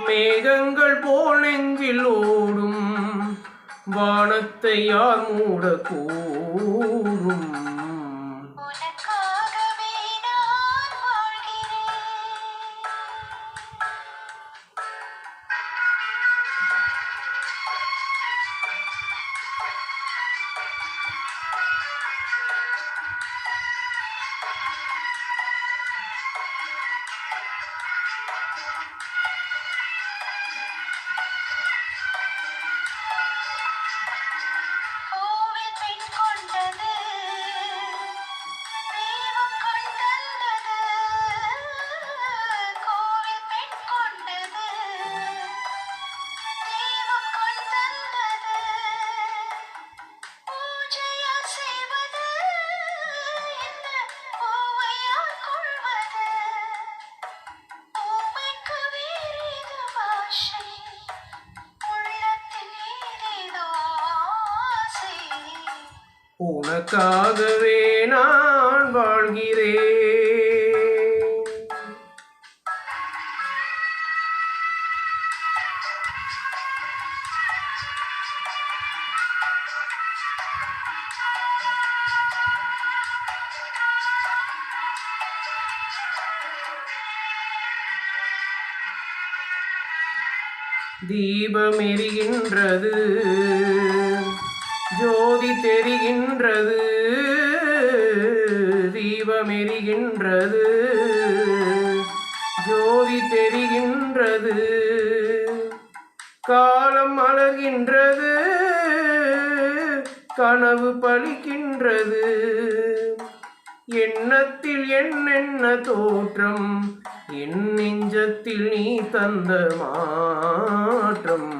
மேகங்கள் போல் நெஞ்சில் ஓடும் வானத்தை யார் மூடக்கூடும் உனக்காகவே நான் வாழ்கிறேன். தீபம் எரிகின்றது. ஜோதி தெரிகின்றது தீபமெரிகின்றது. ஜோதி தெரிகின்றது காலம் மலர்கின்றது கனவு பலிக்கின்றது. எண்ணத்தில் என்னென்ன தோற்றம் என் நெஞ்சத்தில் நீ தந்த மாற்றம்.